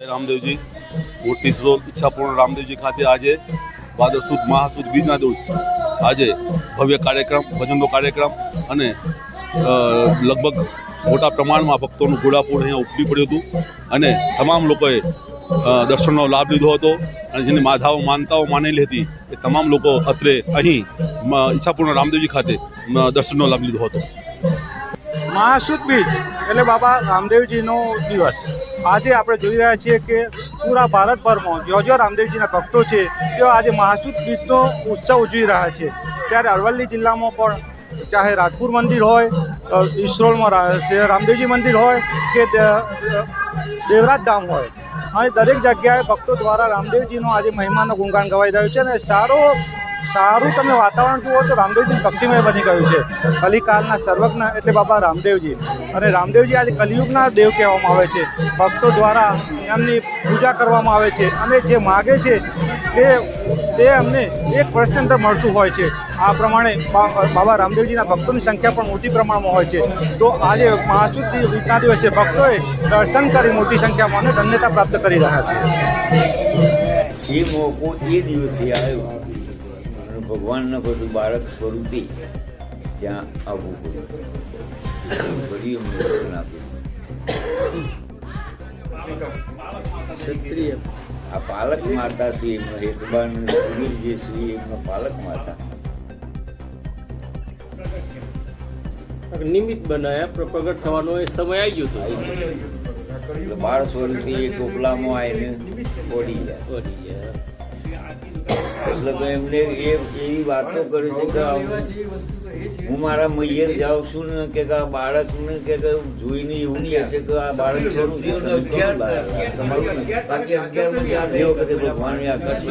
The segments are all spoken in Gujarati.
રામદેવજી, મોટી સ્રોત ઈચ્છાપૂર્ણ રામદેવજી ખાતે આજે ભાદર સુદ મહાસુદ બીજના દિવસ આજે ભવ્ય કાર્યક્રમ, ભજનનો કાર્યક્રમ અને લગભગ મોટા પ્રમાણમાં ભક્તોનું ઘોડાપૂર અહીંયા ઉપડી પડ્યું હતું અને તમામ લોકોએ દર્શનનો લાભ લીધો હતો અને જેની માધાઓ, માનતાઓ માનેલી હતી એ તમામ લોકો અત્રે અહીં ઈચ્છાપૂર્ણ રામદેવજી ખાતે દર્શનનો લાભ લીધો હતો. મહાસુદ બીજ એટલે બાબા રામદેવજીનો દિવસ. આજે આપણે જોઈ રહ્યા છીએ કે પૂરા ભારતભરમાં જો જો રામદેવજીના ભક્તો છે તેઓ આજે મહાસુદ બીજનો ઉત્સવ ઉજવી રહ્યા છે. ત્યારે અરવલ્લી જિલ્લામાં પણ ચાહે રાજપુર મંદિર હોય ઈસરોલમાં રામદેવજી મંદિર હોય કે દેવરાજ ધામ હોય. અહીં દરેક જગ્યાએ ભક્તો દ્વારા રામદેવજીનો આજે મહિમાનો ગુણગાન ગવાઈ રહ્યો છે અને સારો સારું તમે વાતાવરણ જુઓ તો રામદેવજી ભક્તિમય બની ગયું છે. કલિકાલના સર્વજ્ઞ એટલે બાબા રામદેવજી. અને રામદેવજી આજે કલિયુગના દેવ કહેવામાં આવે છે. ભક્તો દ્વારા એમની પૂજા કરવામાં આવે છે. અને જે માગે છે તે તે અમને એક વર્ષની અંદર મળતું હોય છે. આ પ્રમાણે બાબા રામદેવજીના ભક્તોની સંખ્યા પણ મોટી પ્રમાણમાં હોય છે. તો આજે મહાસુદ દિવસના દિવસે ભક્તોએ દર્શન કરી મોટી સંખ્યામાં અને ધન્યતા પ્રાપ્ત કરી રહ્યા છે. એ મોકો એ દિવસે આવ્યો. ભગવાનના બધું બાળક સ્વરૂપે ત્યાં આવવું પડ્યું ફરી અમને દર્શન આપ્યું ક્ષત્રિય. આ પાલક માતા છે એમનો હેતબાન જે છે એમનો પાલક માતા. નિમિત્ત બનાયા પ્રગટ થવાનો એ સમય આવી ગયો હતો એટલે બાળ સ્વરૂપે એ ટોપલામાં આવીને ઓડી જાય ઓડી ગયા. એટલે તો એમને એ એવી વાતો કરે છે કે હું મારા મૈયર જાઉં છું ને કે આ બાળકને કે કે જોઈને એવું નહીં હશે કે આ બાળક શરૂ થયું ને અગિયાર તમારું બાકી અગિયારમાં ત્યાં જે વખતે ભગવાને ત્યારે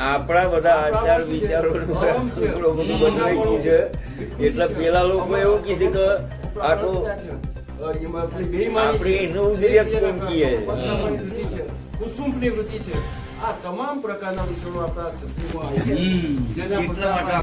આપણે બધા આચાર વિચારો બદલાઈ ગયું છે. એટલે પેલા લોકો એવું છે કે આ તો આપણી કોમ. બદલાવાની વૃત્તિ છે આ તમામ પ્રકારના વિષયો આપણા સત્યમાં આવી. જેના